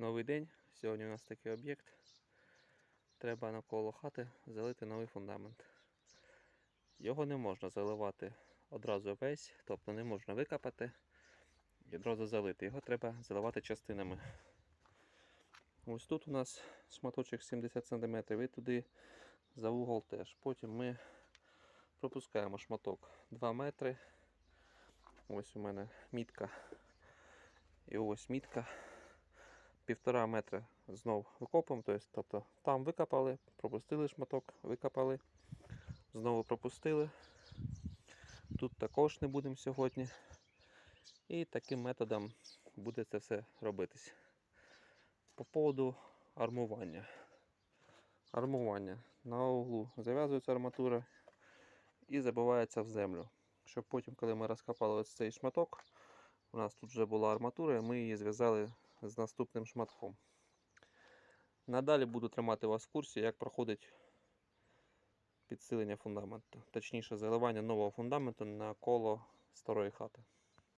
Новий день. Сьогодні у нас такий об'єкт. Треба навколо хати залити новий фундамент. Його не можна заливати одразу весь, тобто не можна викопати і одразу залити. Його треба заливати частинами. Ось тут у нас шматочок 70 см і туди за угол теж. Потім ми пропускаємо шматок 2 метри. Ось у мене мітка. І ось мітка. Півтора метра знов викопуємо. Тобто, там викопали, пропустили шматок, викопали, знову пропустили. Тут також не будемо сьогодні. І таким методом буде це все робитись. По поводу армування. Армування. На углу зав'язується арматура і забивається в землю. Щоб потім, коли ми розкопали цей шматок, у нас тут вже була арматура, і ми її зв'язали з наступним шматком. Надалі буду тримати вас в курсі, як проходить підсилення фундаменту, точніше заливання нового фундаменту на коло старої хати.